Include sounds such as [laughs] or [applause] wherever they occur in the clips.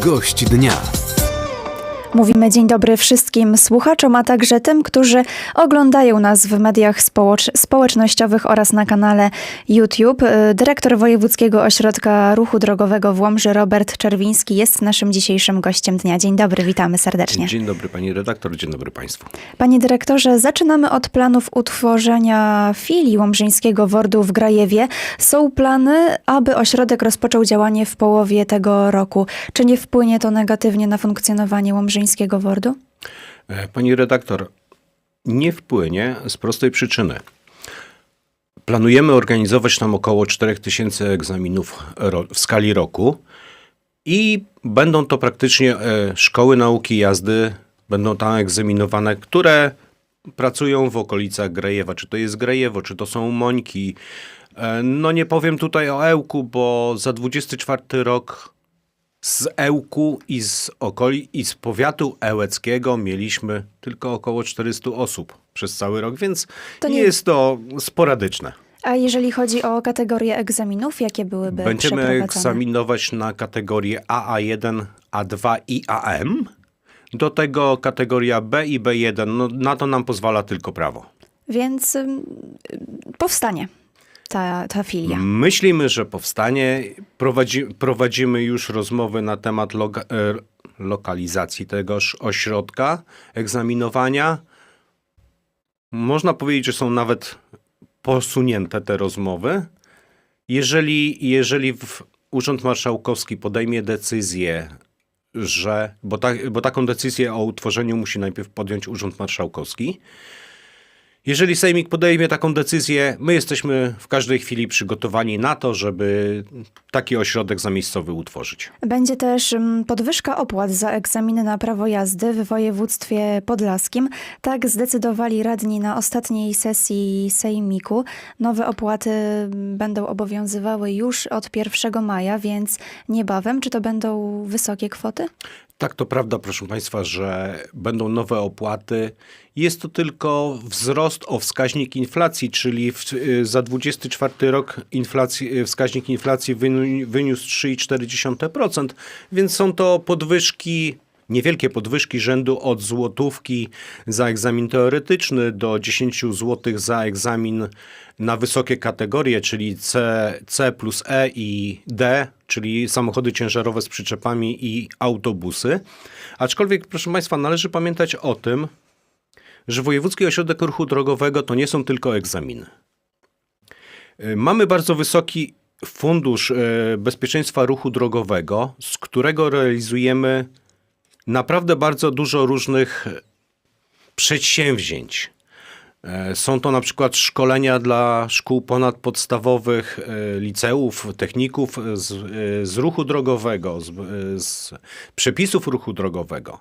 Gość dnia. Mówimy dzień dobry wszystkim słuchaczom, a także tym, którzy oglądają nas w mediach społecz- społecznościowych oraz na kanale YouTube. Y, Dyrektor Wojewódzkiego Ośrodka Ruchu Drogowego w Łomży, Robert Czerwiński, jest naszym dzisiejszym gościem dnia. Dzień dobry, witamy serdecznie. Dzień dobry pani redaktor, dzień dobry państwu. Panie dyrektorze, zaczynamy od planów utworzenia filii Łomżyńskiego WORD-u w Grajewie. Są plany, aby ośrodek rozpoczął działanie w połowie tego roku. Czy nie wpłynie to negatywnie na funkcjonowanie Łomżyńskiego WORD-u? E, Pani redaktor, nie wpłynie z prostej przyczyny. Planujemy organizować tam około 4000 egzaminów w skali roku i będą to praktycznie e, szkoły nauki jazdy, będą tam egzaminowane, które pracują w okolicach Grajewa. Czy to jest Grajewo, czy to są Mońki. E, No nie powiem tutaj o Ełku, bo za 24 rok z Ełku i z okoli i z powiatu ełeckiego mieliśmy tylko około 400 osób przez cały rok, więc To nie nie- jest to sporadyczne. A jeżeli chodzi o kategorie egzaminów, jakie byłyby Będziemy egzaminować na kategorie AA1, A2 i AM. Do tego kategoria B i B1, no, na to nam pozwala tylko prawo. Więc ym, powstanie ta, ta filia. Myślimy, że powstanie. Prowadzi, prowadzimy już rozmowy na temat loga, e, lokalizacji tegoż ośrodka egzaminowania. Można powiedzieć, że są nawet posunięte te rozmowy. Jeżeli, jeżeli Urząd Marszałkowski podejmie decyzję, że, bo, ta, bo taką decyzję o utworzeniu musi najpierw podjąć Urząd Marszałkowski, jeżeli Sejmik podejmie taką decyzję, my jesteśmy w każdej chwili przygotowani na to, żeby taki ośrodek zamiejscowy utworzyć. Będzie też ym, podwyżka opłat za egzaminy na prawo jazdy w województwie podlaskim. Tak zdecydowali radni na ostatniej sesji Sejmiku. Nowe opłaty ym, będą obowiązywały już od 1 maja, więc niebawem. Czy to będą wysokie kwoty? Tak, to prawda, proszę Państwa, że będą nowe opłaty. Jest to tylko wzrost o wskaźnik inflacji, czyli w, y, za 24 rok inflacji, y, wskaźnik inflacji wyni- wyniósł 3,4%, więc są to podwyżki niewielkie podwyżki rzędu od złotówki za egzamin teoretyczny do 10 zł za egzamin na wysokie kategorie, czyli C, C plus E i D, czyli samochody ciężarowe z przyczepami i autobusy. Aczkolwiek, proszę Państwa, należy pamiętać o tym, że Wojewódzki Ośrodek Ruchu Drogowego to nie są tylko egzaminy. Y, Mamy bardzo wysoki fundusz y, bezpieczeństwa ruchu drogowego, z którego realizujemy naprawdę bardzo dużo różnych przedsięwzięć. E, Są to na przykład szkolenia dla szkół ponadpodstawowych, e, liceów, techników z, e, z ruchu drogowego, z, e, z przepisów ruchu drogowego.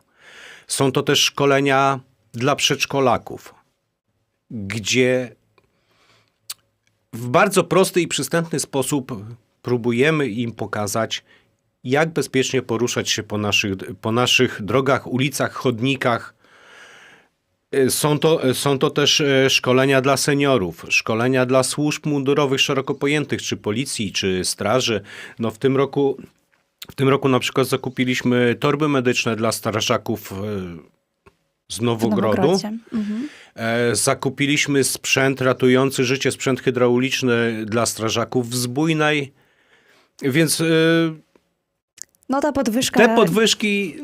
Są to też szkolenia dla przedszkolaków, gdzie w bardzo prosty i przystępny sposób próbujemy im pokazać, jak bezpiecznie poruszać się po naszych, po naszych drogach, ulicach, chodnikach. Y, Są to, są to też e, szkolenia dla seniorów, szkolenia dla służb mundurowych szeroko pojętych, czy policji, czy straży. No w tym roku, w tym roku na przykład zakupiliśmy torby medyczne dla strażaków e, z Nowogrodu. Mhm. E, Zakupiliśmy sprzęt ratujący życie, sprzęt hydrauliczny dla strażaków w Zbójnej. Więc e, No ta podwyżka... te podwyżki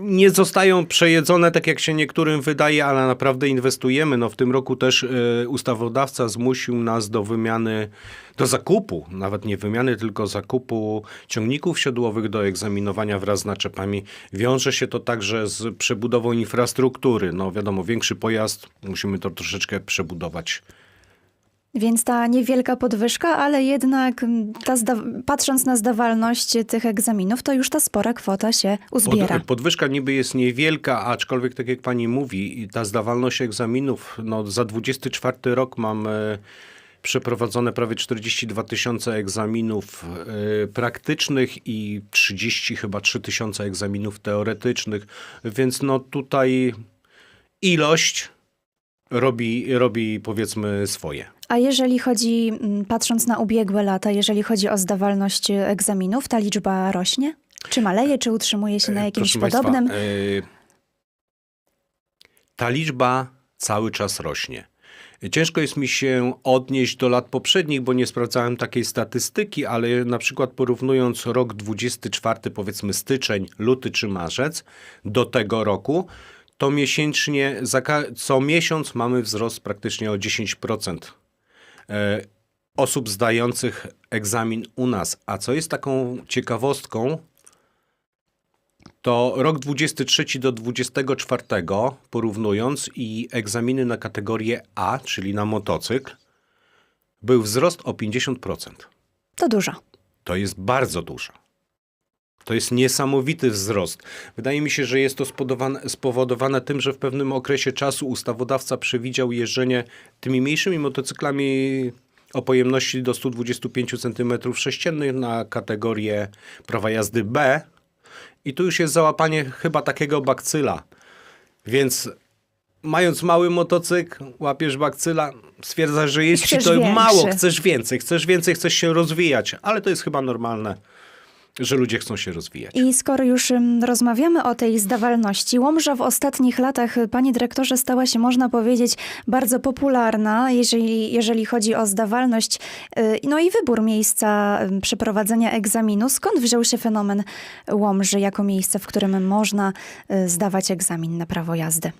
nie zostają przejedzone tak, jak się niektórym wydaje, ale naprawdę inwestujemy. No, w tym roku też e, ustawodawca zmusił nas do wymiany, do zakupu, nawet nie wymiany, tylko zakupu ciągników siodłowych do egzaminowania wraz z naczepami. Wiąże się to także z przebudową infrastruktury. No wiadomo, większy pojazd, musimy to troszeczkę przebudować. Więc ta niewielka podwyżka, ale jednak mm, ta patrząc na zdawalność tych egzaminów, to już ta spora kwota się uzbiera. Pod, podwyżka niby jest niewielka, aczkolwiek tak jak pani mówi, ta zdawalność egzaminów, no za 24 rok mamy przeprowadzone prawie 42 tysiące egzaminów y, praktycznych i 30 chyba 3 tysiące egzaminów teoretycznych, więc no tutaj ilość robi, robi powiedzmy swoje. A jeżeli chodzi, mm, patrząc na ubiegłe lata, jeżeli chodzi o zdawalność egzaminów, ta liczba rośnie? Czy maleje, czy utrzymuje się na E, jakimś proszę podobnym? Państwa, e, ta liczba cały czas rośnie. Ciężko jest mi się odnieść do lat poprzednich, bo nie sprawdzałem takiej statystyki, ale na przykład porównując rok 24, powiedzmy styczeń, luty czy marzec do tego roku, to miesięcznie, co miesiąc mamy wzrost praktycznie o 10% e, osób zdających egzamin u nas. A co jest taką ciekawostką, to rok 23 do 24 porównując i egzaminy na kategorię A, czyli na motocykl, był wzrost o 50%. To dużo. To jest bardzo dużo. To jest niesamowity wzrost. Wydaje mi się, że jest to spowodowane, tym, że w pewnym okresie czasu ustawodawca przewidział jeżdżenie tymi mniejszymi motocyklami o pojemności do 125 cm3 na kategorię prawa jazdy B. I tu już jest załapanie chyba takiego bakcyla. Więc mając mały motocykl, łapiesz bakcyla, stwierdzasz, że jest ci chcesz to większy. mało, chcesz więcej, chcesz więcej, chcesz się rozwijać, ale to jest chyba normalne, że ludzie chcą się rozwijać. I skoro już rozmawiamy o tej zdawalności, Łomża w ostatnich latach, y, panie dyrektorze, stała się, można powiedzieć, bardzo popularna, jeżeli, jeżeli chodzi o zdawalność, y, no i wybór miejsca przeprowadzenia egzaminu. Skąd wziął się fenomen Łomży jako miejsce, w którym można y, zdawać egzamin na prawo jazdy?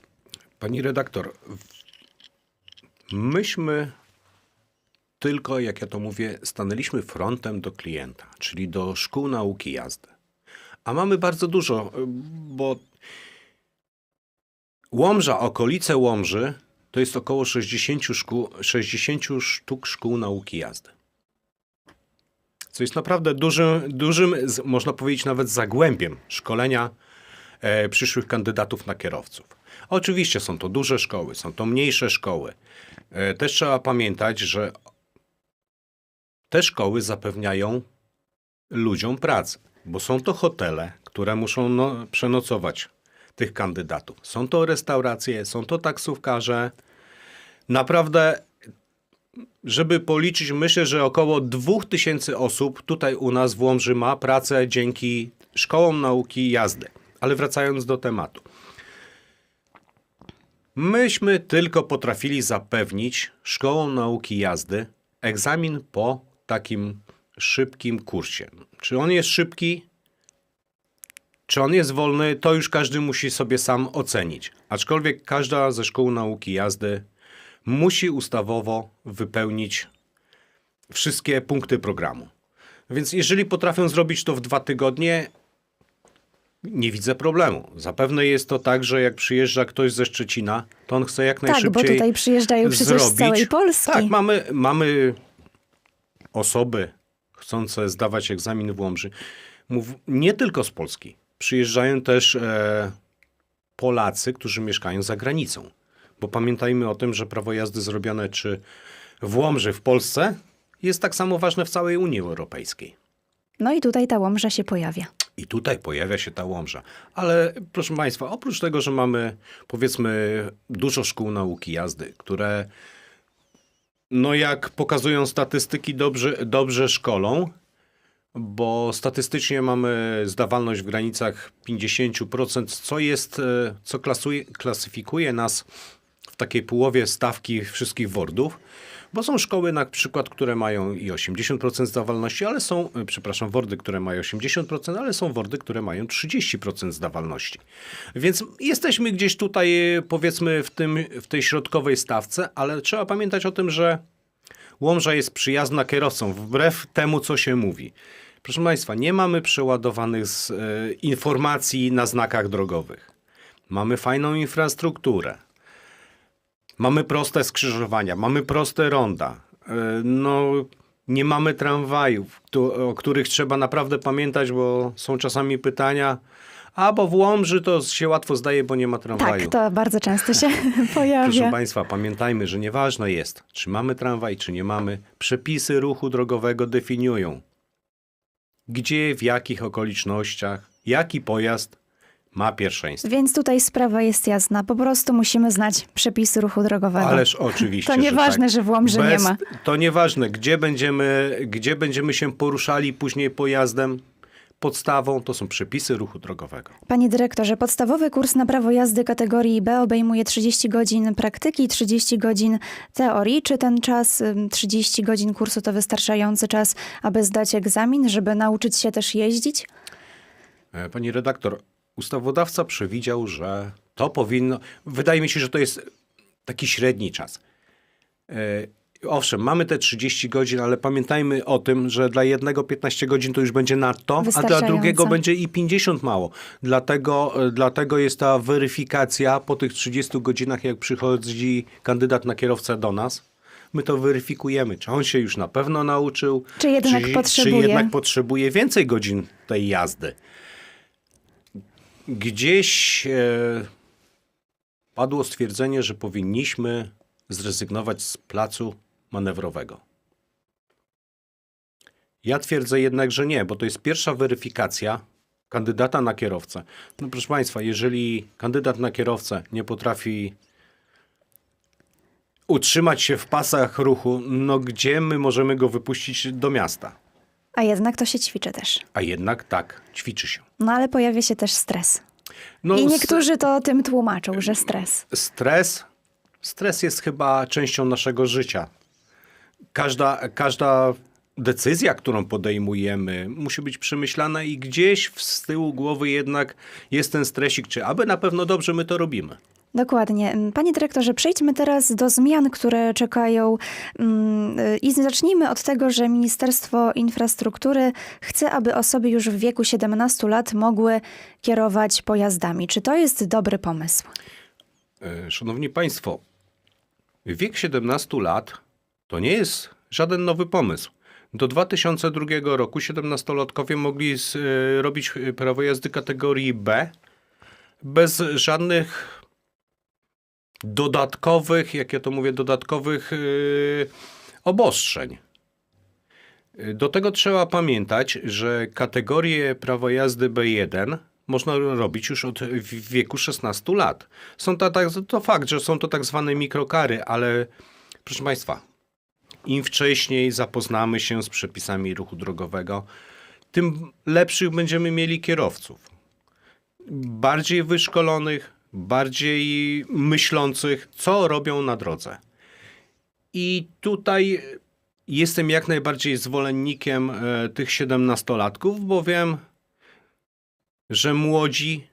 Pani redaktor, myśmy tylko, jak ja to mówię, stanęliśmy frontem do klienta, czyli do szkół nauki jazdy. A mamy bardzo dużo, y, bo Łomża, okolice Łomży to jest około 60, szkół, 60 sztuk szkół nauki jazdy. Co jest naprawdę dużym, dużym można powiedzieć nawet zagłębiem szkolenia e, przyszłych kandydatów na kierowców. Oczywiście są to duże szkoły, są to mniejsze szkoły. E, też trzeba pamiętać, że te szkoły zapewniają ludziom pracę, bo są to hotele, które muszą no, przenocować tych kandydatów. Są to restauracje, są to taksówkarze. Naprawdę, żeby policzyć, myślę, że około 2000 osób tutaj u nas w Łomży ma pracę dzięki szkołom nauki jazdy. Ale wracając do tematu. Myśmy tylko potrafili zapewnić szkołom nauki jazdy egzamin po takim szybkim kursie. Czy on jest szybki? Czy on jest wolny? To już każdy musi sobie sam ocenić. Aczkolwiek każda ze szkół nauki jazdy musi ustawowo wypełnić wszystkie punkty programu. Więc jeżeli potrafią zrobić to w dwa tygodnie, nie widzę problemu. Zapewne jest to tak, że jak przyjeżdża ktoś ze Szczecina, to on chce jak Tak, najszybciej bo tutaj przyjeżdżają przecież z całej Polski. Tak, mamy, mamy osoby chcące zdawać egzamin w Łomży. Mów, nie tylko z Polski. Przyjeżdżają też e, Polacy, którzy mieszkają za granicą. Bo pamiętajmy o tym, że prawo jazdy zrobione czy w Łomży, w Polsce, jest tak samo ważne w całej Unii Europejskiej. No i tutaj ta Łomża się pojawia. I tutaj pojawia się ta łomża. Ale proszę Państwa, oprócz tego, że mamy powiedzmy dużo szkół nauki jazdy, które no jak pokazują statystyki dobrze, dobrze szkolą, bo statystycznie mamy zdawalność w granicach 50%, co jest, e, co klasuje, klasyfikuje nas w takiej połowie stawki wszystkich wordów, bo są szkoły na przykład, które mają i 80% zdawalności, ale są, e, przepraszam, wordy, które mają 80%, ale są wordy, które mają 30% zdawalności. Więc jesteśmy gdzieś tutaj, e, powiedzmy, w, tym, w tej środkowej stawce, ale trzeba pamiętać o tym, że Łomża jest przyjazna kierowcom, wbrew temu, co się mówi. Proszę Państwa, nie mamy przeładowanych z, e, informacji na znakach drogowych. Mamy fajną infrastrukturę. Mamy proste skrzyżowania, mamy proste ronda. E, No, nie mamy tramwajów, o których trzeba naprawdę pamiętać, bo są czasami pytania, a bo w Łomży to się łatwo zdaje, bo nie ma tramwaju. Tak, to bardzo często się [laughs] Proszę pojawia. Państwa, pamiętajmy, że nieważne jest, czy mamy tramwaj, czy nie mamy. Przepisy ruchu drogowego definiują, gdzie, w jakich okolicznościach, jaki pojazd ma pierwszeństwo. Więc tutaj sprawa jest jasna. Po prostu musimy znać przepisy ruchu drogowego. Ależ oczywiście. To nieważne, tak. że w Łomży nie Bez- ma. To nieważne, gdzie będziemy, gdzie będziemy się poruszali później pojazdem. podstawą to są przepisy ruchu drogowego. Panie dyrektorze, podstawowy kurs na prawo jazdy kategorii B obejmuje 30 godzin praktyki i 30 godzin teorii. Czy ten czas, ym, 30 godzin kursu, to wystarczający czas, aby zdać egzamin, żeby nauczyć się też jeździć? E, Pani redaktor, ustawodawca przewidział, że to powinno. Wydaje mi się, że to jest taki średni czas. E, Owszem, mamy te 30 godzin, ale pamiętajmy o tym, że dla jednego 15 godzin to już będzie nadto, a dla drugiego będzie i 50 mało. Dlatego, e, dlatego jest ta weryfikacja po tych 30 godzinach, jak przychodzi kandydat na kierowcę do nas. My to weryfikujemy, czy on się już na pewno nauczył, Czy jednak czy, potrzebuje? czy jednak potrzebuje więcej godzin tej jazdy. Gdzieś e, padło stwierdzenie, że powinniśmy zrezygnować z placu manewrowego. Ja twierdzę jednak, że nie, bo to jest pierwsza weryfikacja kandydata na kierowcę. No proszę Państwa, jeżeli kandydat na kierowcę nie potrafi utrzymać się w pasach ruchu, no gdzie my możemy go wypuścić do miasta? A jednak to się ćwiczy też. A jednak tak, ćwiczy się. No ale pojawia się też stres. No, I niektórzy to tym tłumaczą, że stres. Stres, stres jest chyba częścią naszego życia. Każda, każda decyzja, którą podejmujemy, musi być przemyślana i gdzieś w- z tyłu głowy jednak jest ten stresik, czy aby na pewno dobrze my to robimy. Dokładnie. Panie dyrektorze, przejdźmy teraz do zmian, które czekają mm, y, i zacznijmy od tego, że Ministerstwo Infrastruktury chce, aby osoby już w wieku 17 lat mogły kierować pojazdami. Czy to jest dobry pomysł? E, Szanowni Państwo, wiek 17 lat to nie jest żaden nowy pomysł. Do 2002 roku 17-latkowie mogli e, robić e, prawo jazdy kategorii B bez żadnych dodatkowych, jak ja to mówię, dodatkowych e, obostrzeń. Do tego trzeba pamiętać, że kategorię prawa jazdy B1 można robić już od wieku 16 lat. Są to, tak, to fakt, że są to tak zwane mikrokary, ale proszę Państwa, im wcześniej zapoznamy się z przepisami ruchu drogowego, tym lepszych będziemy mieli kierowców. Bardziej wyszkolonych, bardziej myślących, co robią na drodze. I tutaj jestem jak najbardziej zwolennikiem e, tych 17-latków, bo wiem, że młodzi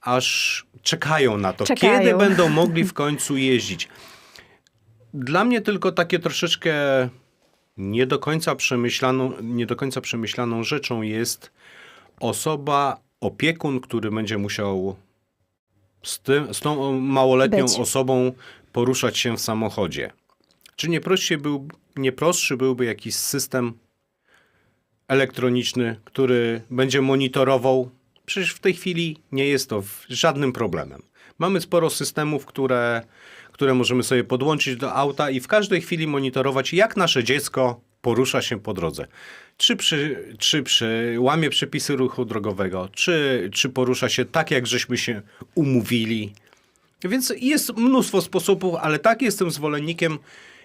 aż czekają na to, Czekają. kiedy [laughs] będą mogli w końcu jeździć. Dla mnie tylko takie troszeczkę nie do końca przemyślaną, nie do końca przemyślaną rzeczą jest osoba, opiekun, który będzie musiał z, tym, z tą małoletnią Być. osobą poruszać się w samochodzie. Czy nie, prościej był, nie prostszy byłby jakiś system elektroniczny, który będzie monitorował? Przecież w tej chwili nie jest to żadnym problemem. Mamy sporo systemów, które, które możemy sobie podłączyć do auta i w każdej chwili monitorować, jak nasze dziecko porusza się po drodze. Czy, przy, czy przy, łamie przepisy ruchu drogowego, czy, czy porusza się tak, jak żeśmy się umówili. Więc jest mnóstwo sposobów, ale tak jestem zwolennikiem.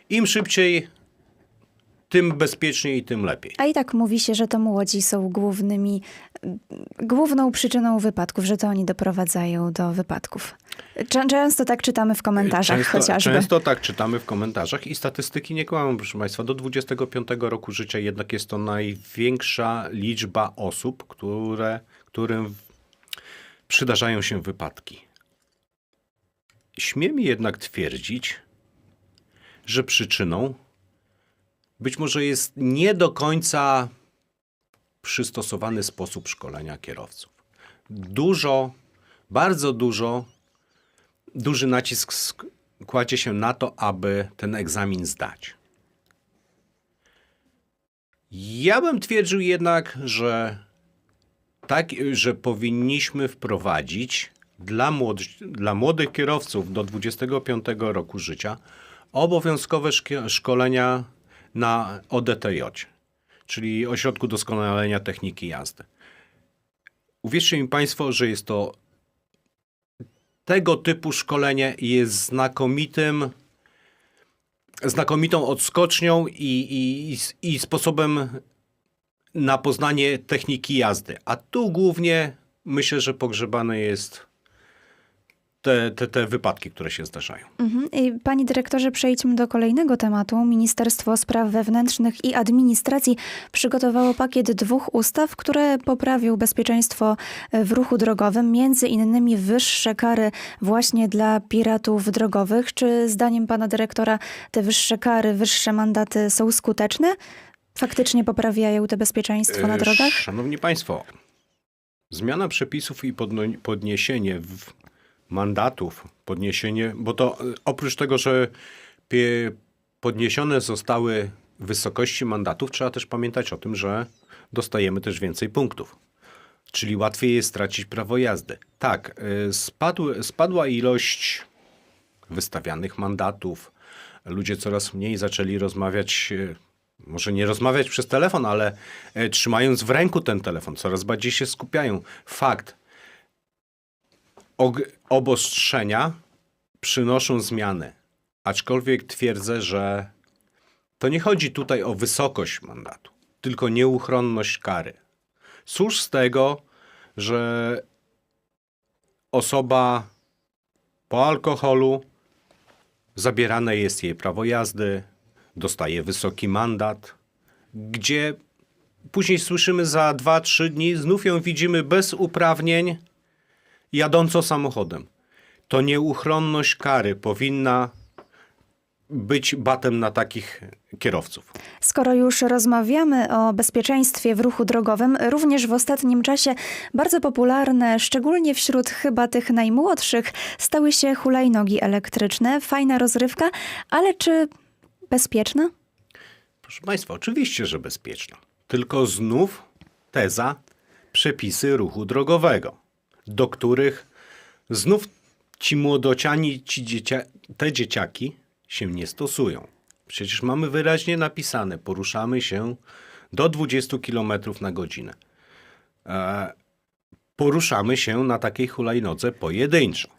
Im szybciej, tym bezpieczniej i tym lepiej. A i tak mówi się, że to młodzi są głównymi, główną przyczyną wypadków, że to oni doprowadzają do wypadków. Czę- Często tak czytamy w komentarzach często, chociażby. Często tak czytamy w komentarzach i statystyki nie kłamią, proszę Państwa. Do 25 roku życia jednak jest to największa liczba osób, które, którym przydarzają się wypadki. Śmiem jednak twierdzić, że przyczyną być może jest nie do końca przystosowany sposób szkolenia kierowców. Dużo, bardzo dużo duży nacisk sk- kładzie się na to, aby ten egzamin zdać. Ja bym twierdził jednak, że tak, że powinniśmy wprowadzić dla, młod- dla młodych kierowców do 25 roku życia obowiązkowe szkolenia na ODTJ, czyli Ośrodku Doskonalenia Techniki Jazdy. Uwierzcie mi Państwo, że jest to tego typu szkolenie jest znakomitym, znakomitą odskocznią i, i, i, i sposobem na poznanie techniki jazdy. A tu głównie myślę, że pogrzebane jest te, te, te wypadki, które się zdarzają. Mhm. I Panie dyrektorze, przejdźmy do kolejnego tematu. Ministerstwo Spraw Wewnętrznych i Administracji przygotowało pakiet dwóch ustaw, które poprawią bezpieczeństwo e, w ruchu drogowym, między innymi wyższe kary właśnie dla piratów drogowych. Czy zdaniem pana dyrektora te wyższe kary, wyższe mandaty są skuteczne? Faktycznie poprawiają to bezpieczeństwo na E, drogach? Szanowni Państwo, zmiana przepisów i podniesienie w mandatów, podniesienie, bo to e, oprócz tego, że podniesione zostały wysokości mandatów, trzeba też pamiętać o tym, że dostajemy też więcej punktów. Czyli łatwiej jest stracić prawo jazdy. Tak, e, spadł, spadła ilość wystawianych mandatów. Ludzie coraz mniej zaczęli rozmawiać, e, może nie rozmawiać przez telefon, ale trzymając w ręku ten telefon, coraz bardziej się skupiają. Fakt. Obostrzenia przynoszą zmiany. Aczkolwiek twierdzę, że to nie chodzi tutaj o wysokość mandatu, tylko nieuchronność kary. Cóż z tego, że osoba po alkoholu zabierane jest jej prawo jazdy, dostaje wysoki mandat, gdzie później słyszymy za 2-3 dni, znów ją widzimy bez uprawnień, jadąco samochodem. To nieuchronność kary powinna być batem na takich kierowców. Skoro już rozmawiamy o bezpieczeństwie w ruchu drogowym, również w ostatnim czasie bardzo popularne, szczególnie wśród chyba tych najmłodszych, stały się hulajnogi elektryczne. Fajna rozrywka, ale czy bezpieczna? Proszę Państwa, oczywiście, że bezpieczna. Tylko znów teza przepisy ruchu drogowego, do których znów ci młodociani, ci dziecia, te dzieciaki się nie stosują. Przecież mamy wyraźnie napisane, poruszamy się do 20 km na godzinę. E, poruszamy się na takiej hulajnodze pojedynczo.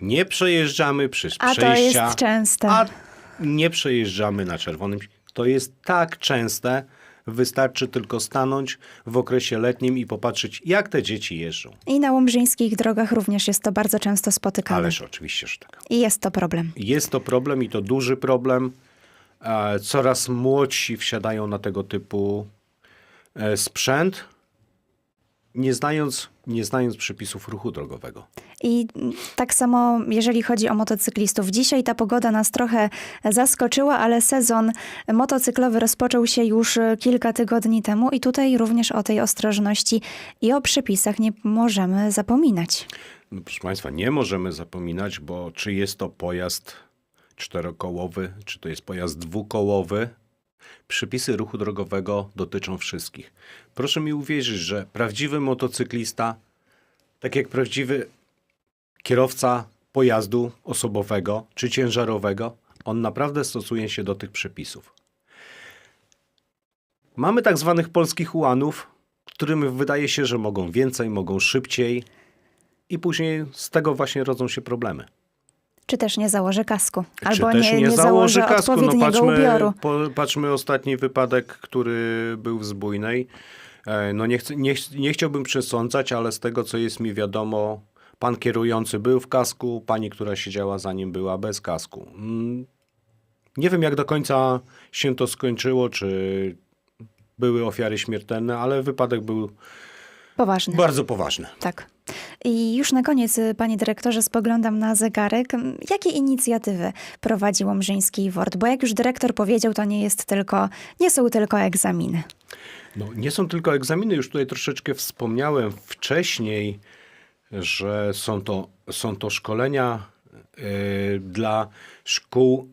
Nie przejeżdżamy przez A to przejścia. jest częste. A nie przejeżdżamy na czerwonym. To jest tak częste, wystarczy tylko stanąć w okresie letnim i popatrzeć, jak te dzieci jeżdżą. I na łomżyńskich drogach również jest to bardzo często spotykane. Ależ oczywiście, że tak. I jest to problem. Jest to problem i to duży problem. E, Coraz młodsi wsiadają na tego typu e, sprzęt, nie znając, nie znając przepisów ruchu drogowego. I tak samo, jeżeli chodzi o motocyklistów. Dzisiaj ta pogoda nas trochę zaskoczyła, ale sezon motocyklowy rozpoczął się już kilka tygodni temu i tutaj również o tej ostrożności i o przepisach nie możemy zapominać. No, proszę Państwa, nie możemy zapominać, bo czy jest to pojazd czterokołowy, czy to jest pojazd dwukołowy, przepisy ruchu drogowego dotyczą wszystkich. Proszę mi uwierzyć, że prawdziwy motocyklista, tak jak prawdziwy kierowca pojazdu osobowego czy ciężarowego, on naprawdę stosuje się do tych przepisów. Mamy tak zwanych polskich ułanów, którym wydaje się, że mogą więcej, mogą szybciej i później z tego właśnie rodzą się problemy. Czy też nie założy kasku, albo też nie, nie założy kasku? odpowiedniego patrzmy, ubioru. Po, patrzmy ostatni wypadek, który był w Zbójnej. E, No nie, chcę, nie, nie chciałbym przesądzać, ale z tego, co jest mi wiadomo, pan kierujący był w kasku, pani, która siedziała za nim, była bez kasku. Mm, Nie wiem, jak do końca się to skończyło, czy były ofiary śmiertelne, ale wypadek był Poważny. bardzo poważny. Tak. I już na koniec, y, panie dyrektorze, spoglądam na zegarek. M, Jakie inicjatywy prowadzi Łomżyński WORD? Bo jak już dyrektor powiedział, to nie jest tylko, nie są tylko egzaminy. No, nie są tylko egzaminy, już tutaj troszeczkę wspomniałem wcześniej, że są to, są to szkolenia e, dla szkół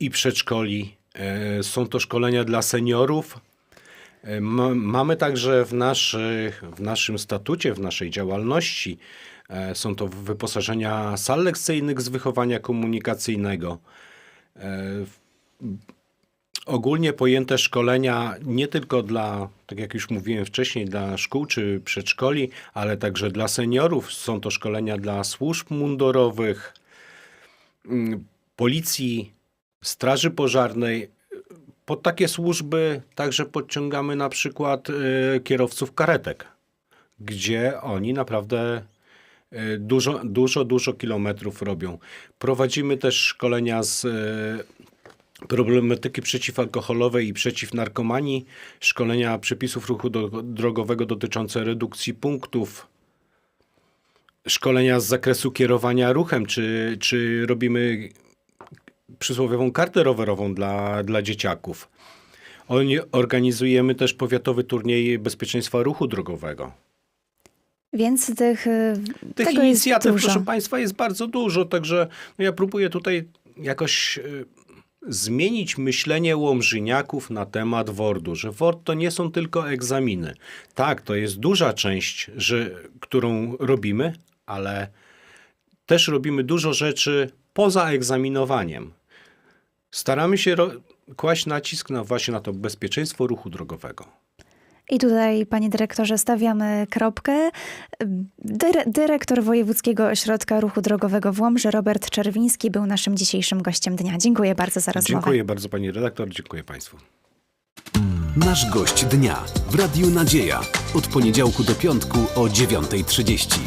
i przedszkoli, e, są to szkolenia dla seniorów. E, ma- Mamy także w, naszych, w naszym statucie, w naszej działalności, są to wyposażenia sal lekcyjnych z wychowania komunikacyjnego. Ogólnie pojęte szkolenia nie tylko dla, tak jak już mówiłem wcześniej, dla szkół czy przedszkoli, ale także dla seniorów. Są to szkolenia dla służb mundurowych, mm, policji, straży pożarnej. Pod takie służby także podciągamy na przykład y, kierowców karetek, gdzie oni naprawdę y, dużo, dużo, dużo kilometrów robią. Prowadzimy też szkolenia z y, problematyki przeciwalkoholowej i przeciwnarkomanii, szkolenia przepisów ruchu do, drogowego dotyczące redukcji punktów, szkolenia z zakresu kierowania ruchem, czy, czy robimy przysłowiową kartę rowerową dla, dla dzieciaków. Organizujemy też powiatowy turniej bezpieczeństwa ruchu drogowego. Więc tych, y, Tych inicjatyw, proszę Państwa, jest bardzo dużo, także ja próbuję tutaj jakoś y, zmienić myślenie łomżyniaków na temat WORD-u, że WORD to nie są tylko egzaminy. Tak, to jest duża część, że, którą robimy, ale też robimy dużo rzeczy poza egzaminowaniem. Staramy się kłaść nacisk na właśnie na to bezpieczeństwo ruchu drogowego. I tutaj, panie dyrektorze, stawiamy kropkę. Dyre, dyrektor Wojewódzkiego Ośrodka Ruchu Drogowego w Łomży, Robert Czerwiński, był naszym dzisiejszym gościem dnia. Dziękuję bardzo za rozmowę. Dziękuję bardzo pani redaktor, dziękuję państwu. Nasz gość dnia w Radiu Nadzieja. Od poniedziałku do piątku o 9.30.